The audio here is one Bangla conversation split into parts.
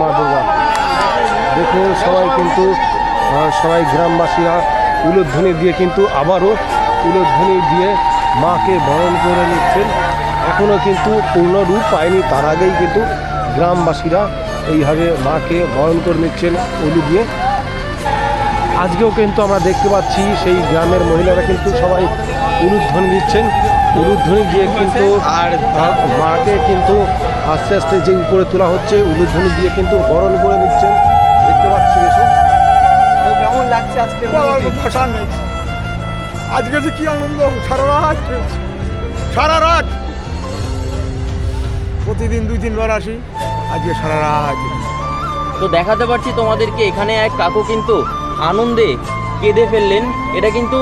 মা দুর্গা। দেখুন সবাই কিন্তু সবাই গ্রামবাসীরা উলোধ্বনি দিয়ে কিন্তু আবারও উলোধ্বনি দিয়ে মাকে বরণ করে নিচ্ছেন। এখনও কিন্তু পূর্ণ রূপ পায়নি তার আগেই কিন্তু গ্রামবাসীরা এইভাবে মাকে বরণ করে নিচ্ছেন উলু দিয়ে। আজকেও কিন্তু আমরা দেখতে পাচ্ছি সেই গ্রামের মহিলারা কিন্তু সবাই উলুধ্বনি দিচ্ছেন। উলুধ্বনি দিয়ে কিন্তু আর মাকে কিন্তু আস্তে আস্তে যে উপরে তোলা হচ্ছে উলুধ্বনি দিয়ে কিন্তু বরণ করে নিচ্ছেন। দেখতে পাচ্ছি এসব কেমন লাগছে আজকে ভাষা নেই। আজকে যে কি আনন্দ সারা রাত সারা রাত। প্রতিদিন দুই তিনবার আসি আজকে সারা রাত। তো দেখাতে পারছি তোমাদেরকে এখানে এক কাকু কিন্তু আনন্দে কেঁদে ফেললেন। এটা কিন্তু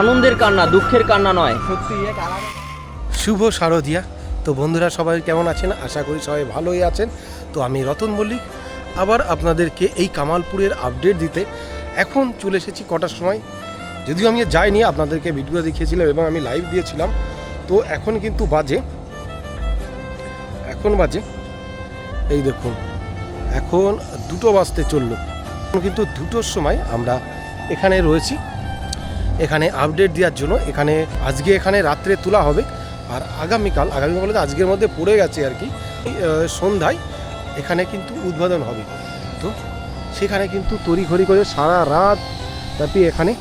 আনন্দের কান্না দুঃখের কান্না নয়। সত্যি এক শুভ শারদিয়া। তো বন্ধুরা, সবাই কেমন আছেন? আশা করি সবাই ভালোই আছেন। তো আমি রতন মল্লিক, আবার আপনাদেরকে এই কামালপুরের আপডেট দিতে এখন চলে এসেছি কটার সময়। যদিও আমি যাইনি, আপনাদেরকে ভিডিও দেখিয়েছিলাম এবং আমি লাইভ দিয়েছিলাম। তো এখন কিন্তু বাজে, এখন বাজে, এই দেখুন, এখন দুটো বাজতে চলল। কিন্তু দুটোর সময় আমরা এখানে রয়েছি। এখানে আপডেট দেওয়ার জন্য, এখানে, আজকে এখানে রাত্রে তোলা হবে। আর আগামীকাল আগামীকাল বলতে আজকের মধ্যে পড়ে গেছে আর কি সন্ধ্যায় এখানে কিন্তু উদ্বোধন হবে। তো সেখানে কিন্তু তড়িঘড়ি করে সারা রাত ব্যাপী এখানে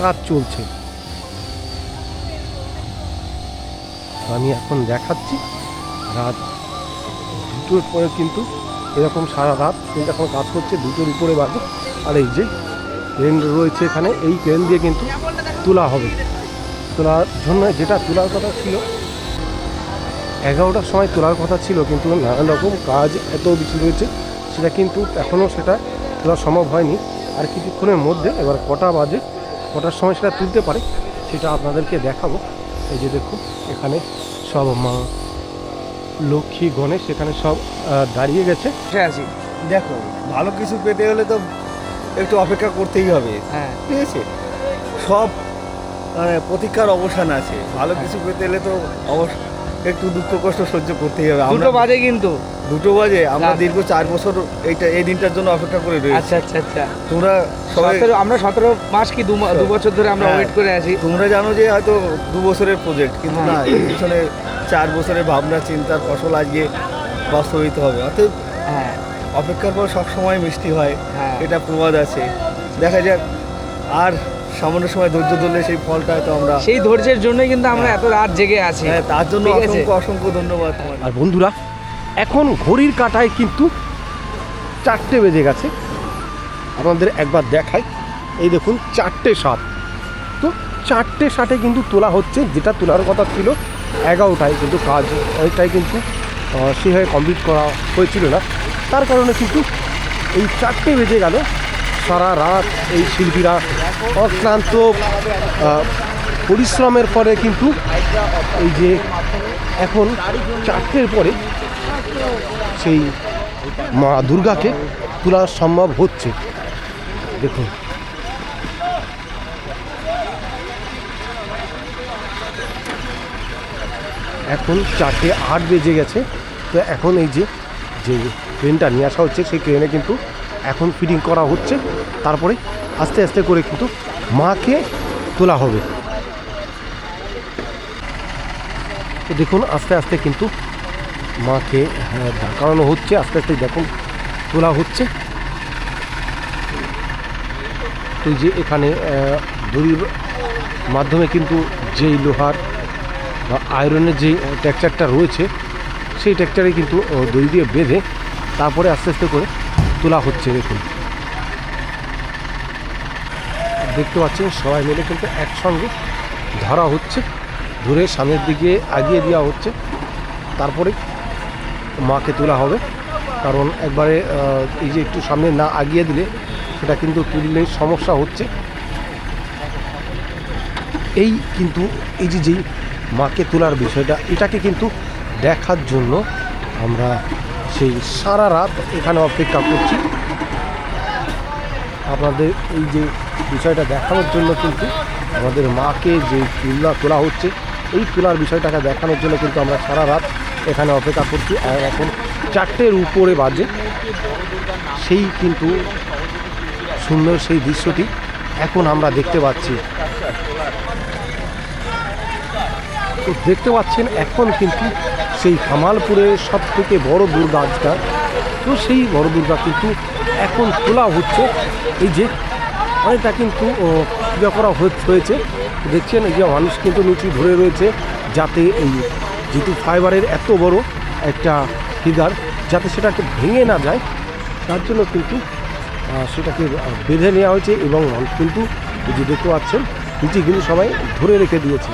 কাজ চলছে। আমি এখন দেখাচ্ছি, রাত দুটোর পরে কিন্তু এরকম সারা রাত কিন্তু এখন কাজ করছে, দুটোর উপরে বাজে। আর এই যে ট্রেন রয়েছে এখানে, এই ট্রেন দিয়ে কিন্তু তোলা হবে। তোলার জন্য যেটা তোলার কথা ছিল এগারোটার সময় তোলার কথা ছিল কিন্তু নানান রকম কাজ এত বেশি রয়েছে সেটা কিন্তু এখনও সেটা তোলা সম্ভব হয়নি। আর কিছুক্ষণের মধ্যে এবার কটা বাজে কটার সময় সেটা তুলতে পারে সেটা আপনাদেরকে দেখাবো। এই যে দেখুন এখানে সব মা লক্ষ্মী গণেশ এখানে সব দাঁড়িয়ে গেছে। আছি দেখো ভালো কিছু পেতে হলে তো একটু অপেক্ষা করতেই হবে। হ্যাঁ। ঠিক আছে? সব মানে প্রতীক্ষার অবসান আছে। ভালো কিছু পেতে হলে তো অবশ্য একটু দুঃখ কষ্ট সহ্য করতেই হবে। দুটো বাজে কিন্তু। দুটো বাজে আমরা দীর্ঘ চার বছর এইটা এই দিনটার জন্য অপেক্ষা করে রয়েছি। আচ্ছা আচ্ছা আচ্ছা। তোমরা সবাই সতেরো আমরা সতেরো মাস কি দু বছর ধরে আমরা হ্যাঁ। ওয়েট করে আছি। তোমরা জানো যে হয়তো দু বছরের প্রজেক্ট কিন্তু না এর পিছনে চার বছরের ভাবনা চিন্তার ফসল আজকে বাস্তবিত হবে। অতএব হ্যাঁ। অপেক্ষার পর সবসময় মিষ্টি হয়। হ্যাঁ। এটা প্রবাদ আছে। দেখা যাক আর সামান্য সময় ধৈর্য ধরলে সেই ফলটা হয়তো আমরা সেই ধৈর্যের জন্যই কিন্তু আমরা এত রাত জেগে আছি। হ্যাঁ তার জন্য অসংখ্য অসংখ্য ধন্যবাদ আর বন্ধুরা এখন ঘড়ির কাঁটায় কিন্তু চারটে বেজে গেছে। আপনাদের একবার দেখাই। এই দেখুন চারটে সাত। তো চারটে ষাটে কিন্তু তোলা হচ্ছে যেটা তোলার কথা ছিল এগারোটায় কিন্তু কাজ অনেকটাই কিন্তু সেভাবে কমপ্লিট করা হয়েছিল না। তার কারণে কিন্তু এই চারটে বেজে গেল। সারা রাত এই শিল্পীরা অক্লান্ত পরিশ্রমের পরে কিন্তু এই যে এখন চারটের পরে সেই মা দুর্গাকে তোলা সম্ভব হচ্ছে। দেখুন। এখন চারটে আট বেজে গেছে, তো এখন এই যে যে ট্রেনটা নিয়ে আসা হচ্ছে, সেই ট্রেনে কিন্তু এখন ফিটিং করা হচ্ছে। তারপরে আস্তে আস্তে করে কিন্তু মাকে তোলা হবে। তো দেখুন আস্তে আস্তে কিন্তু মাকে হ্যাঁ, দাঁড় করানো হচ্ছে আস্তে আস্তে দেখুন তোলা হচ্ছে। তো যে এখানে দড়ির মাধ্যমে কিন্তু যেই লোহার বা আয়রনের যেই টেক্সচারটা রয়েছে সেই টেক্সচারে কিন্তু দড়ি দিয়ে বেঁধে তারপরে আস্তে আস্তে করে তোলা হচ্ছে দেখুন। দেখতে পাচ্ছেন, সবাই মিলে কিন্তু একসঙ্গে ধরা হচ্ছে। ধরে সামনের দিকে আগিয়ে দেওয়া হচ্ছে। তারপরে মাকে তোলা হবে। কারণ একবারে এই যে একটু সামনে না আগিয়ে দিলে সেটা কিন্তু তুললে সমস্যা হচ্ছে। এই কিন্তু, এই যে যেই মাকে তোলার বিষয়টা, এটাকে কিন্তু দেখার জন্য আমরা সেই সারা রাত এখানে অপেক্ষা করছি। আপনাদের এই যে বিষয়টা দেখানোর জন্য কিন্তু আমাদের মাকে যে তুলা তোলা হচ্ছে, এই তোলার বিষয়টাকে দেখানোর জন্য কিন্তু আমরা সারা রাত এখানে অপেক্ষা করছি। আর এখন চারটের উপরে বাজে। সেই কিন্তু সুন্দর সেই দৃশ্যটি এখন আমরা দেখতে পাচ্ছি। তো দেখতে পাচ্ছেন, এখন কিন্তু সেই কামালপুরের সব থেকে বড় দুর্গা আজটা তো সেই বড় দুর্গা কিন্তু এখন তোলা হচ্ছে। এই যে, অনেকটা কিন্তু পূজা করা হয়ে- হয়েছে। দেখছেন, এই যে মানুষ কিন্তু নিচু ধরে রয়েছে যাতে এই যেহেতু ফাইবারের এত বড় একটা ফিগার যাতে সেটাকে ভেঙে না যায়। তার জন্য কিন্তু সেটাকে বেঁধে নেওয়া হয়েছে এবং মানুষ কিন্তু এই যে দেখতে পাচ্ছেন, নিচে কিন্তু সবাই ধরে রেখে দিয়েছে।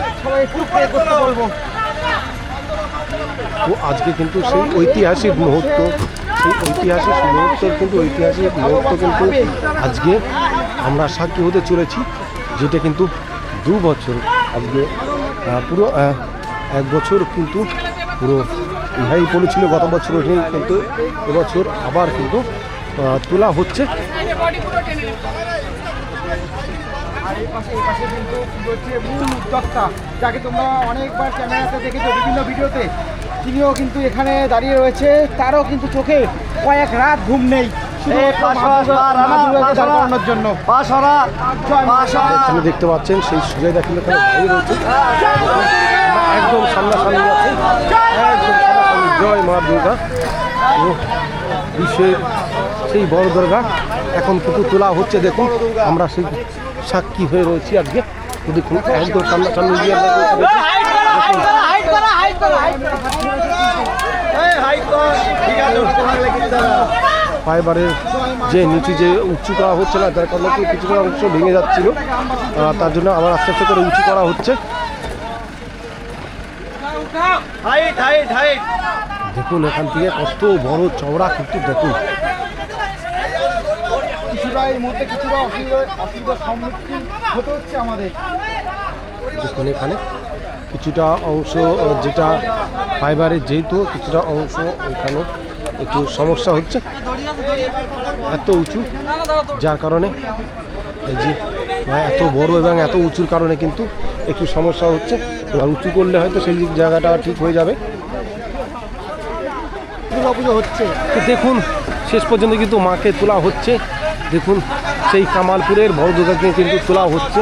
তো আজকে কিন্তু সেই ঐতিহাসিক মুহূর্ত সেই ঐতিহাসিক মুহূর্তের কিন্তু ঐতিহাসিক মুহূর্ত কিন্তু আজকে আমরা সাক্ষী হতে চলেছি, যেটা কিন্তু দু বছর আজকে পুরো এক বছর কিন্তু পুরো ইহাই পড়েছিল, গত বছর ওঠেনি কিন্তু এবছর আবার কিন্তু তোলা হচ্ছে। আর এই পাশে এই পাশে কিন্তু হচ্ছে মূল উদ্যোক্তা, যাকে তোমরা অনেকবার ক্যামেরাতে দেখেছ বিভিন্ন ভিডিওতে তিনিও কিন্তু এখানে দাঁড়িয়ে রয়েছে। তারও কিন্তু চোখে কয়েক রাত ঘুম নেই। এখানে দেখতে পাচ্ছেন সেই সুজয় দেখেন এখানে একদম সামনাসামনি আছে। একদম সামনাসামনি জয় মা দুর্গা। বিশ্বের সেই বড় দুর্গা। এখন কিন্তু তোলা হচ্ছে দেখুন আমরা সেই সাক্ষী হয়ে রয়েছি আজকে। দেখুন একদম সামনাসামনি গিয়ে। ফাইবারের যে নিচু যে উঁচু করা হচ্ছে না তার কারণে কিছুটা অংশ ভেঙে যাচ্ছিল। তার জন্য আবার আস্তে আস্তে করে উঁচু করা হচ্ছে। দেখুন এখান থেকে কত বড় চওড়া কিন্তু দেখুন। কিছুটা এর মধ্যে কিছুটা অসুবিধা অসুবিধার সম্মুখীন হতে হচ্ছে আমাদের। দেখুন এখানে। কিছুটা অংশ যেটা ফাইবারের যেহেতু কিছুটা অংশ এখানে একটু সমস্যা হচ্ছে এত উঁচু যার কারণে এই যে আহ, এত বড় এবং এত উঁচুর কারণে কিন্তু একটু সমস্যা হচ্ছে আর উঁচু করলে হয়তো সেই জায়গাটা ঠিক হয়ে যাবে। দুর্গা পুজো হচ্ছে দেখুন শেষ পর্যন্ত কিন্তু মাকে তোলা হচ্ছে দেখুন সেই কামালপুরের বড় দুর্গাকে কিন্তু তোলা হচ্ছে।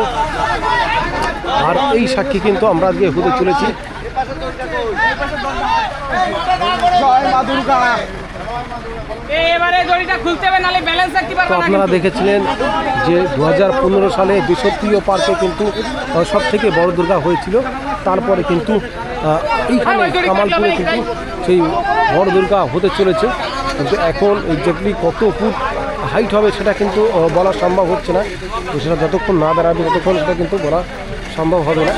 আর এই সাক্ষী কিন্তু আমরা আজকে হতে চলেছি। তো আপনারা দেখেছিলেন যে দু হাজার পনেরো সালে দেশপ্রিয় পার্কে কিন্তু সব থেকে বড় দুর্গা হয়েছিল। তারপরে কিন্তু এইখানে কামালপুরে কিন্তু সেই বড় দুর্গা হতে চলেছে। কিন্তু এখন এক্স্যাক্টলি কত ফুট হাইট হবে সেটা কিন্তু বলা সম্ভব হচ্ছে না। সেটা যতক্ষণ না দাঁড়াবে ততক্ষণ সেটা কিন্তু বলা সম্ভব হবে না।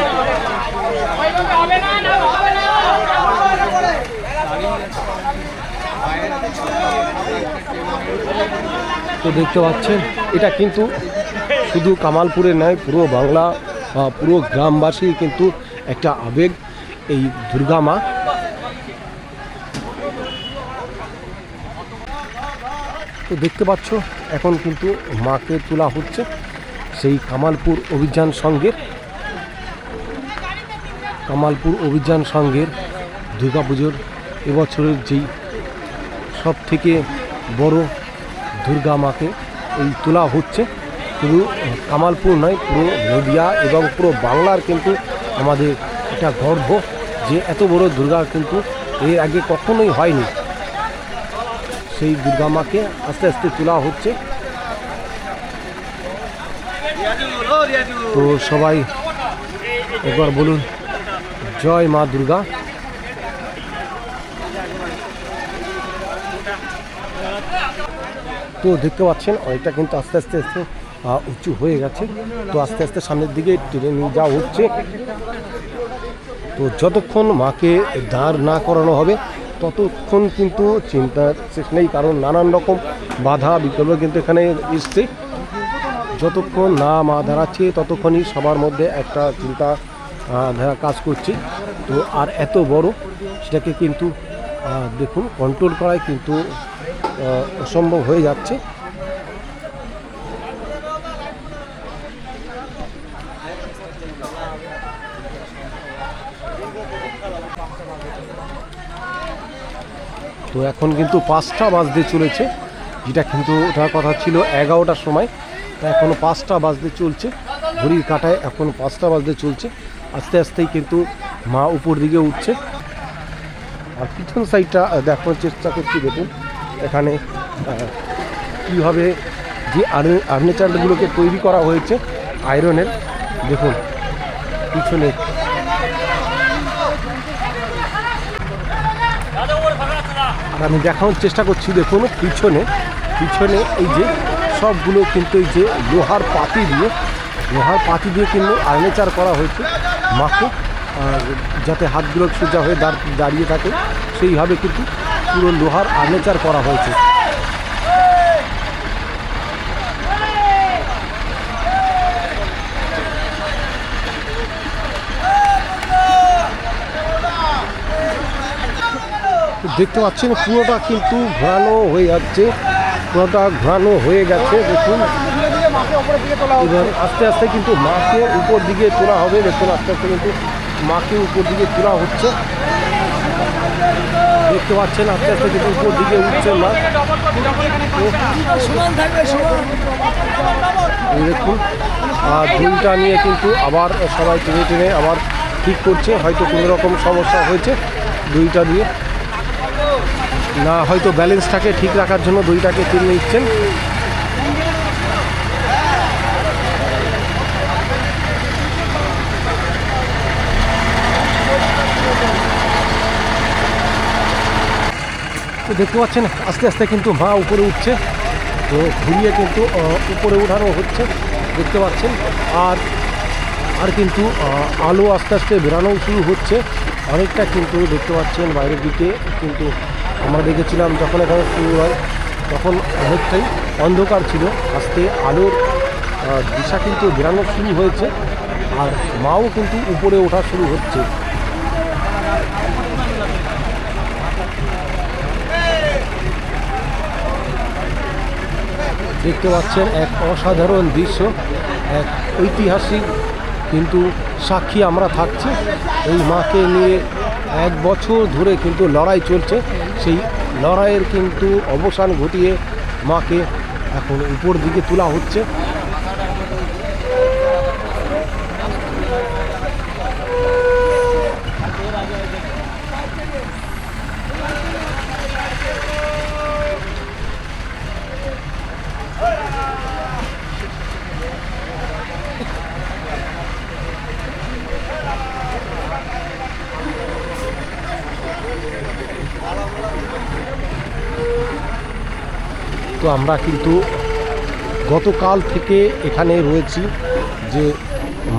তো দেখতে পাচ্ছেন, এটা কিন্তু শুধু কামালপুরে নয়, পুরো বাংলা পুরো গ্রামবাসী কিন্তু একটা আবেগ, এই দুর্গা মা তো দেখতে পাচ্ছ, এখন কিন্তু মাকে তোলা হচ্ছে সেই কামালপুর অভিযান সংঘের কামালপুর অভিযান সংঘের দুর্গাপুজোর এবছরের যেই সব থেকে বড় দুর্গা মাকে এই তোলা হচ্ছে, শুধু কামালপুর নয়, পুরো নদিয়া এবং পুরো বাংলার কিন্তু আমাদের এটা গর্ব যে এত বড় দুর্গা কিন্তু এর আগে কখনোই হয়নি। সেই দুর্গা মাকে আস্তে আস্তে তোলা হচ্ছে। তো সবাই একবার বলুন জয় মা দুর্গা। তো দেখতে পাচ্ছেন, অনেকটা কিন্তু আস্তে আস্তে আস্তে উঁচু হয়ে গেছে। তো আস্তে আস্তে সামনের দিকে টেনে নিয়ে যাওয়া হচ্ছে। তো যতক্ষণ মাকে দাঁড় না করানো হবে, ততক্ষণ কিন্তু চিন্তার শেষ নেই, কারণ নানান রকম বাধা, বিকল্প কিন্তু এখানে এসছে। যতক্ষণ না মা দাঁড়াচ্ছে, ততক্ষণই সবার মধ্যে একটা চিন্তা কাজ করছে। তো আর এত বড় সেটাকে কিন্তু দেখুন কন্ট্রোল করাই কিন্তু অসম্ভব হয়ে যাচ্ছে। তো এখন কিন্তু পাঁচটা বাজতে চলেছে। যেটা কিন্তু ওঠার কথা ছিল এগারোটার সময়। তা এখনও পাঁচটা বাজতে চলছে। ঘড়ির কাটায় এখন পাঁচটা বাজতে চলছে। আস্তে আস্তেই কিন্তু মা উপর দিকে উঠছে। আর পিছন সাইডটা দেখানোর চেষ্টা করছি, দেখুন, এখানে কীভাবে যে আর্নেচারগুলোকে তৈরি করা হয়েছে আয়রনের দেখুন, পিছনে। আর আমি দেখানোর চেষ্টা করছি, দেখুন, পিছনে পিছনে এই যে সবগুলো কিন্তু এই যে লোহার পাতি দিয়ে, লোহার পাতি দিয়ে কিন্তু আর্নেচার করা হয়েছে। আর যাতে হাতগুলো সোজা হয়ে দাঁড়, দাঁড়িয়ে থাকে, সেইভাবে কিন্তু পুরো লোহার আর্নেচার করা হয়েছে। দেখতে পাচ্ছেন, পুরোটা কিন্তু ঘোরানো হয়ে যাচ্ছে, পুরোটা ঘোরানো হয়ে গেছে, দেখুন। এবার আস্তে আস্তে কিন্তু মাকে উপর দিকে তোলা হবে দেখুন আস্তে আস্তে কিন্তু মাকে উপর দিকে তোলা হচ্ছে। দেখতে পাচ্ছেন আস্তে আস্তে কিন্তু উপর দিকে উঠছে মা। দেখুন আর দুইটা নিয়ে কিন্তু আবার সবাই টেনে টেনে আবার ঠিক করছে। হয়তো কোনো রকম সমস্যা হয়েছে দুইটা দিয়ে। না হয়তো ব্যালেন্সটাকে ঠিক রাখার জন্য দুইটাকে টেনে নিচ্ছেন। দেখতে পাচ্ছেন, আস্তে আস্তে কিন্তু মা উপরে উঠছে। তো ঘুরিয়ে কিন্তু উপরে উঠানো হচ্ছে, দেখতে পাচ্ছেন। আর আর কিন্তু আলো আস্তে আস্তে বেরানো শুরু হচ্ছে। অনেকটা কিন্তু দেখতে পাচ্ছেন বাইরের দিকে, কিন্তু আমরা দেখেছিলাম যখন এখানে শুরু হয়, তখন অনেকটাই অন্ধকার ছিল। আস্তে আলোর দিশা কিন্তু বেরানো শুরু হয়েছে। আর মাও কিন্তু উপরে ওঠা শুরু হচ্ছে। দেখতে পাচ্ছেন এক অসাধারণ দৃশ্য, এক ঐতিহাসিক কিন্তু সাক্ষী আমরা থাকছি। এই মাকে নিয়ে এক বছর ধরে কিন্তু লড়াই চলছে। সেই লড়াইয়ের কিন্তু অবসান ঘটিয়ে মাকে এখন উপর দিকে তোলা হচ্ছে। তো আমরা কিন্তু গতকাল থেকে এখানে রয়েছি যে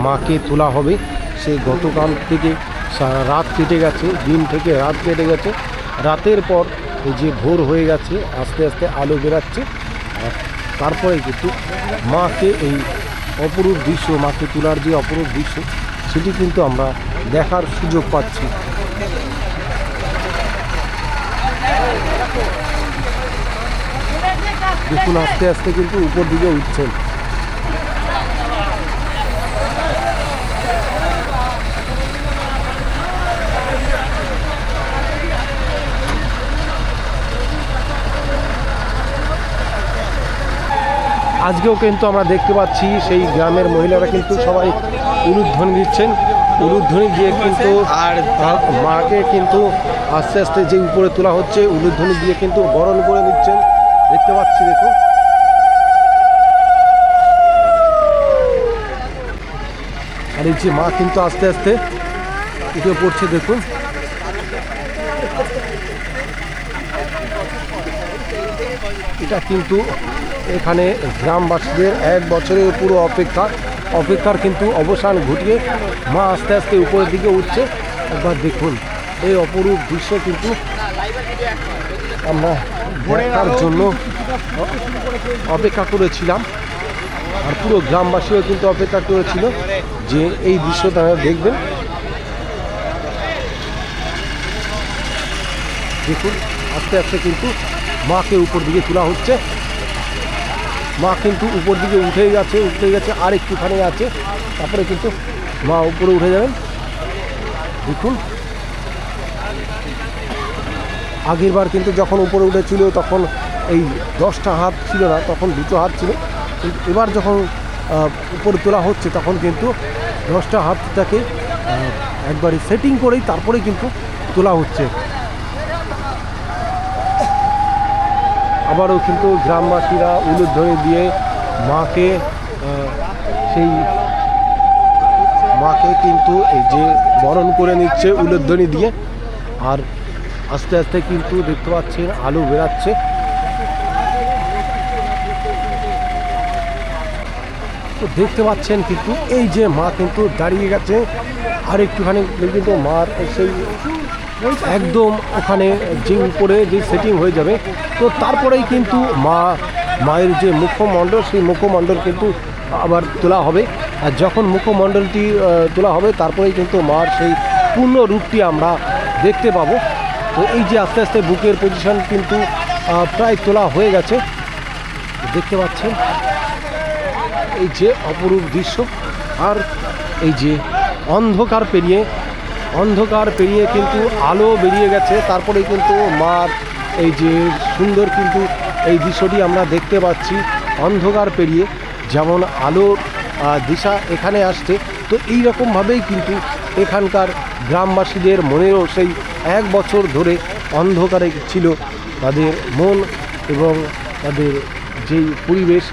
মাকে তোলা হবে। সে গতকাল থেকে রাত কেটে গেছে, দিন থেকে রাত কেটে গেছে। রাতের পর যে ভোর হয়ে গেছে, আস্তে আস্তে আলো বেরাচ্ছে। আর তারপরে কিন্তু মাকে এই অপরূপ দৃশ্য, মাকে তোলার যে অপরূপ দৃশ্য, সেটি কিন্তু আমরা দেখার সুযোগ পাচ্ছি। দেখুন আস্তে আস্তে কিন্তু উপর দিকে উঠছেন। আজকেও কিন্তু আমরা দেখতে পাচ্ছি সেই গ্রামের মহিলারা কিন্তু সবাই উলুধ্বনি দিচ্ছেন। উলুধ্বনি দিয়ে কিন্তু আর মাকে কিন্তু আস্তে আস্তে যে উপরে তোলা হচ্ছে উলুধ্বনি দিয়ে কিন্তু বরণ করে নিচ্ছেন। দেখতে পাচ্ছি দেখুন আর এই যে মা কিন্তু আস্তে আস্তে উঠে পড়ছে, দেখুন। এটা কিন্তু এখানে গ্রামবাসীদের এক বছরের পুরো অপেক্ষা। অপেক্ষার কিন্তু অবসান ঘটিয়ে মা আস্তে আস্তে উপরের দিকে উঠছে। একবার দেখুন, এই অপরূপ দৃশ্য কিন্তু আমরা দেখার জন্য অপেক্ষা করেছিলাম। আর পুরো গ্রামবাসীও কিন্তু অপেক্ষা করেছিল যে এই দৃশ্য তারা দেখবেন। দেখুন, আস্তে আস্তে কিন্তু মাকে উপর দিকে তোলা হচ্ছে। মা কিন্তু উপর দিকে উঠে গেছে উঠে গেছে আর একটুখানি আছে। তারপরে কিন্তু মা উপরে উঠে যাবেন। দেখুন আগের বার কিন্তু যখন উপরে উঠেছিল তখন এই দশটা হাত ছিল না, তখন দুটো হাত ছিল। কিন্তু এবার যখন উপরে তোলা হচ্ছে তখন কিন্তু দশটা হাতটাকে একবারে সেটিং করেই তারপরে কিন্তু তোলা হচ্ছে। আবারও কিন্তু গ্রামবাসীরা উলুর উলুধ্বনি দিয়ে মাকে সেই মাকে কিন্তু এই যে বরণ করে নিচ্ছে উলুধ্বনি দিয়ে। আর আস্তে আস্তে কিন্তু দেখতে পাচ্ছেন আলু বেরাচ্ছে তো দেখতে পাচ্ছেন কিন্তু এই যে মা কিন্তু দাঁড়িয়ে গেছে আর একটুখানি কিন্তু মার সেই একদম ওখানে যে উপরে যে সেটিং হয়ে যাবে। তো তারপরেই কিন্তু মা মায়ের যে মুখমণ্ডল সেই মুখমণ্ডল কিন্তু আবার তোলা হবে। আর যখন মুখমণ্ডলটি আহ, তোলা হবে তারপরেই কিন্তু মার সেই পূর্ণ রূপটি আমরা দেখতে পাবো। তো এই যে আস্তে আস্তে বুকের পজিশন কিন্তু প্রায় তোলা হয়ে গেছে। দেখতে পাচ্ছেন, এই যে অপরূপ দৃশ্য আর এই যে অন্ধকার পেরিয়ে অন্ধকার পেরিয়ে কিন্তু আলো বেরিয়ে গেছে। তারপরে কিন্তু মার এই যে সুন্দর কিন্তু এই দৃশ্যটি আমরা দেখতে পাচ্ছি। অন্ধকার পেরিয়ে যেমন আলোর দিশা এখানে আসছে। তো এই রকমভাবেই কিন্তু এখানকার গ্রামবাসীদের মনেও সেই এক বছর ধরে অন্ধকারে ছিল তাদের মন এবং তাদের যেই পরিবেশ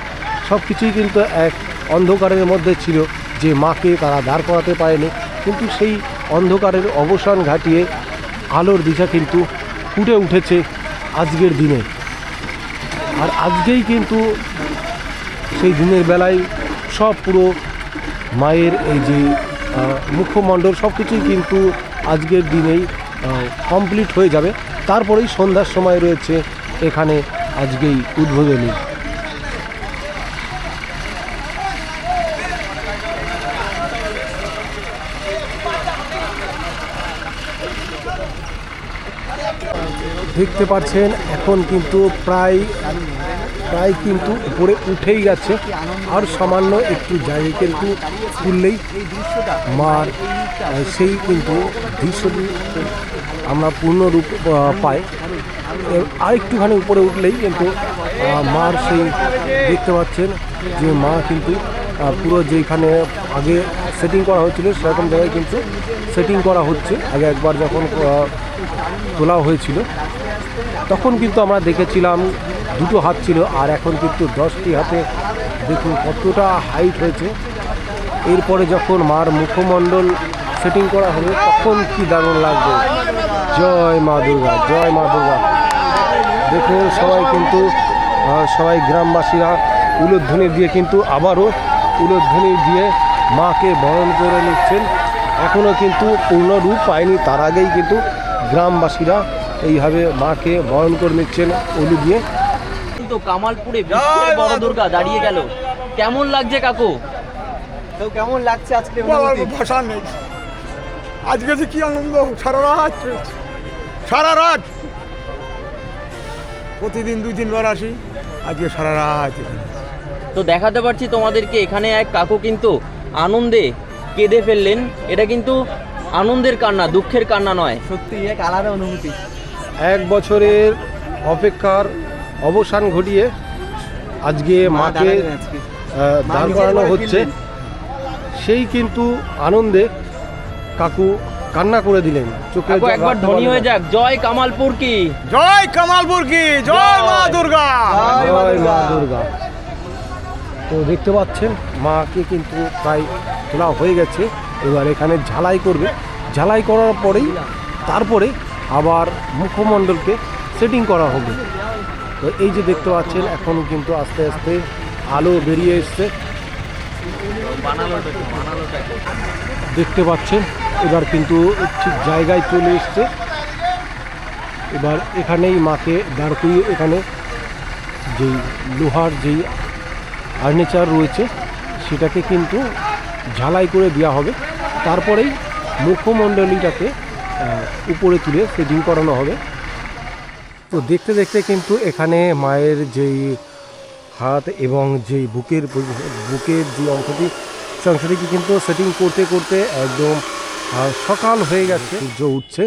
সব কিছুই কিন্তু এক অন্ধকারের মধ্যে ছিল যে মাকে তারা দাঁড় করাতে পারেনি। কিন্তু সেই অন্ধকারের অবসান ঘাটিয়ে আলোর দিশা কিন্তু ফুটে উঠেছে আজকের দিনে। আর আজকেই কিন্তু সেই দিনের বেলায় সব পুরো মায়ের এই যে আহ, মুখমণ্ডল সব কিছুই কিন্তু আজকের দিনেই কমপ্লিট হয়ে যাবে। তারপরেই সন্ধ্যার সময় রয়েছে এখানে আজকেই উদ্বোধনী। দেখতে পাচ্ছেন এখন কিন্তু প্রায় প্রায় কিন্তু উপরে উঠেই গেছে। আর সামান্য একটু জায়গা কিন্তু তুললেই মার সেই কিন্তু দৃশ্যটি আমরা পূর্ণরূপ পাই। আর একটুখানি উপরে উঠলেই কিন্তু মার সেই দেখতে পাচ্ছেন যে মা কিন্তু পুরো যেখানে আগে সেটিং করা হয়েছিল সেরকম জায়গায় কিন্তু সেটিং করা হচ্ছে। আগে একবার যখন তোলা হয়েছিল, তখন কিন্তু আমরা দেখেছিলাম দুটো হাত ছিল আর এখন কিন্তু দশটি হাতে দেখুন কতটা হাইট হয়েছে। এরপরে যখন মার মুখমণ্ডল সেটিং করা হবে, তখন কি দারুণ লাগবে। জয় মা দুর্গা, জয় মা দুর্গা। দেখুন সবাই কিন্তু সবাই গ্রামবাসীরা উলোধ্বনি দিয়ে কিন্তু আবারও উলোধ্বনি দিয়ে মাকে বরণ করে নিচ্ছেন। এখনও কিন্তু পূর্ণ রূপ পায়নি, তার আগেই কিন্তু গ্রামবাসীরা এইভাবে মাকে বরণ করে নিচ্ছেন উলু দিয়ে। তো কামালপুরে বিশ্বের বড় দুর্গা। দাঁড়িয়ে গেল। কেমন লাগছে কাকু? তো কেমন লাগছে আজকে ভাষা নেই। আজকে যে কি আনন্দ সারা রাত সারা রাত। প্রতিদিন দুই তিনবার আসি আজকে সারা রাত তো দেখাতে পারছি তোমাদেরকে এখানে এক কাকু কিন্তু আনন্দে কেঁদে ফেললেন। এটা কিন্তু আনন্দের কান্না দুঃখের কান্না নয়। সত্যি এক আলাদা অনুভূতি। এক বছরের অপেক্ষার অবসান ঘটিয়ে আজকে মাকে দাঁড় করানো হচ্ছে। সেই কিন্তু আনন্দে কাকু কান্না করে দিলেন। চোখে একবার ধনী হয়ে যাক। জয় কামালপুর কি? জয় কামালপুর কি? জয় মা দুর্গা। জয় মা দুর্গা। তো দেখতে পাচ্ছেন মাকে কিন্তু প্রায় তোলা হয়ে গেছে। এবার এখানে ঝালাই করবে। ঝালাই করার পরেই তারপরে আবার মুখমণ্ডলকে সেটিং করা হবে। তো এই যে দেখতে পাচ্ছেন এখন কিন্তু আস্তে আস্তে আলো বেরিয়ে এসছে। দেখতে পাচ্ছেন এবার কিন্তু ঠিক জায়গায় চলে এসছে। এবার এখানেই মাকে দাঁড় করিয়ে এখানে যেই লোহার যেই ফার্নিচার রয়েছে সেটাকে কিন্তু ঝালাই করে দেওয়া হবে। তারপরেই মুখমণ্ডলীটাকে আহ, উপরে তুলে সেটিং করানো হবে। তো দেখতে দেখতে কিন্তু এখানে মায়ের যেই হাত এবং যেই বুকের বুকের যে অংশটি, সে অংশটিকে কিন্তু সেটিং করতে করতে একদম সকাল হয়ে গেছে। সূর্য উঠছে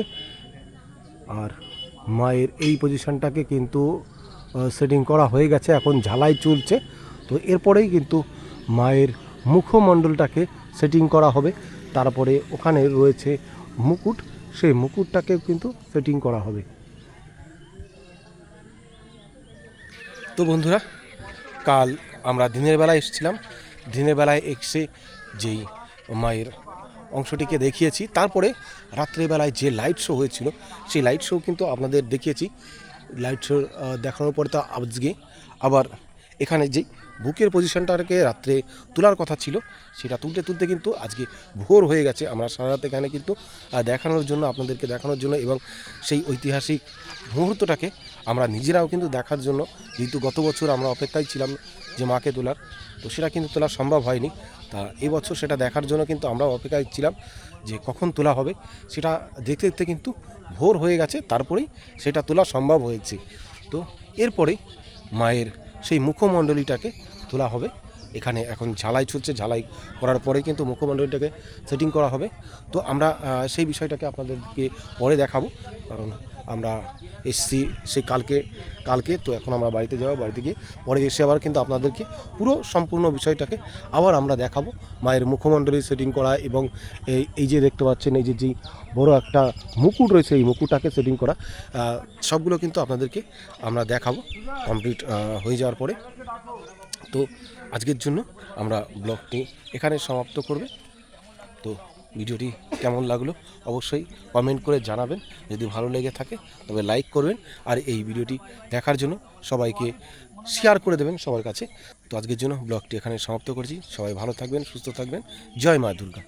আর মায়ের এই পজিশনটাকে কিন্তু সেটিং করা হয়ে গেছে। এখন ঝালাই চলছে। তো এরপরেই কিন্তু মায়ের মুখমণ্ডলটাকে সেটিং করা হবে। তারপরে ওখানে রয়েছে মুকুট। সেই মুকুটটাকেও কিন্তু সেটিং করা হবে। তো বন্ধুরা, কাল আমরা দিনের বেলায় এসেছিলাম। দিনের বেলায় এসে যেই মায়ের অংশটিকে দেখিয়েছি, তারপরে রাত্রেবেলায় যে লাইট শো হয়েছিল, সেই লাইট শো কিন্তু আপনাদের দেখিয়েছি। লাইট শো দেখানোর পরে তো আজকে আবার এখানে যেই বুকের পজিশনটাকে রাত্রে তোলার কথা ছিল, সেটা তুলতে তুলতে কিন্তু আজকে ভোর হয়ে গেছে। আমরা সারা রাত এখানে কিন্তু দেখানোর জন্য, আপনাদেরকে দেখানোর জন্য এবং সেই ঐতিহাসিক মুহূর্তটাকে আমরা নিজেরাও কিন্তু দেখার জন্য, যেহেতু গত বছর আমরা অপেক্ষায় ছিলাম যে মাকে তোলার, তো সেটা কিন্তু তোলা সম্ভব হয়নি। তা এবছর সেটা দেখার জন্য কিন্তু আমরা অপেক্ষায় ছিলাম যে কখন তোলা হবে, সেটা দেখতে দেখতে কিন্তু ভোর হয়ে গেছে, তারপরেই সেটা তোলা সম্ভব হয়েছে। তো এরপরেই মায়ের সেই মুখমণ্ডলীটাকে তোলা হবে। এখানে এখন ঝালাই চলছে, ঝালাই করার পরে কিন্তু মুখমণ্ডলীটাকে সেটিং করা হবে। তো আমরা সেই বিষয়টাকে আপনাদেরকে পরে দেখাবো। কারণ আমরা এসছি সেই কালকে কালকে তো এখন আমরা বাড়িতে যাব, বাড়িতে গিয়ে পরে এসে আবার কিন্তু আপনাদেরকে পুরো সম্পূর্ণ বিষয়টাকে আবার আমরা দেখাবো। মায়ের মুখমণ্ডলী সেটিং করা এবং এই এই যে দেখতে পাচ্ছেন, এই যে যেই বড় একটা মুকুট রয়েছে, এই মুকুটটাকে সেটিং করা সবগুলো কিন্তু আপনাদেরকে আমরা দেখাবো কমপ্লিট হয়ে যাওয়ার পরে। তো আজকের জন্য আমরা ব্লগটি এখানে সমাপ্ত করবে। তো ভিডিওটি কেমন লাগল অবশ্যই কমেন্ট করে জানাবেন। যদি ভালো লেগে থাকে, তবে লাইক করবেন। আর এই ভিডিওটি দেখার জন্য সবাইকে শেয়ার করে দেবেন সবার কাছে। তো আজকের জন্য ব্লগটি এখানে সমাপ্ত করছি। সবাই ভালো থাকবেন, সুস্থ থাকবেন। জয় মা দুর্গা।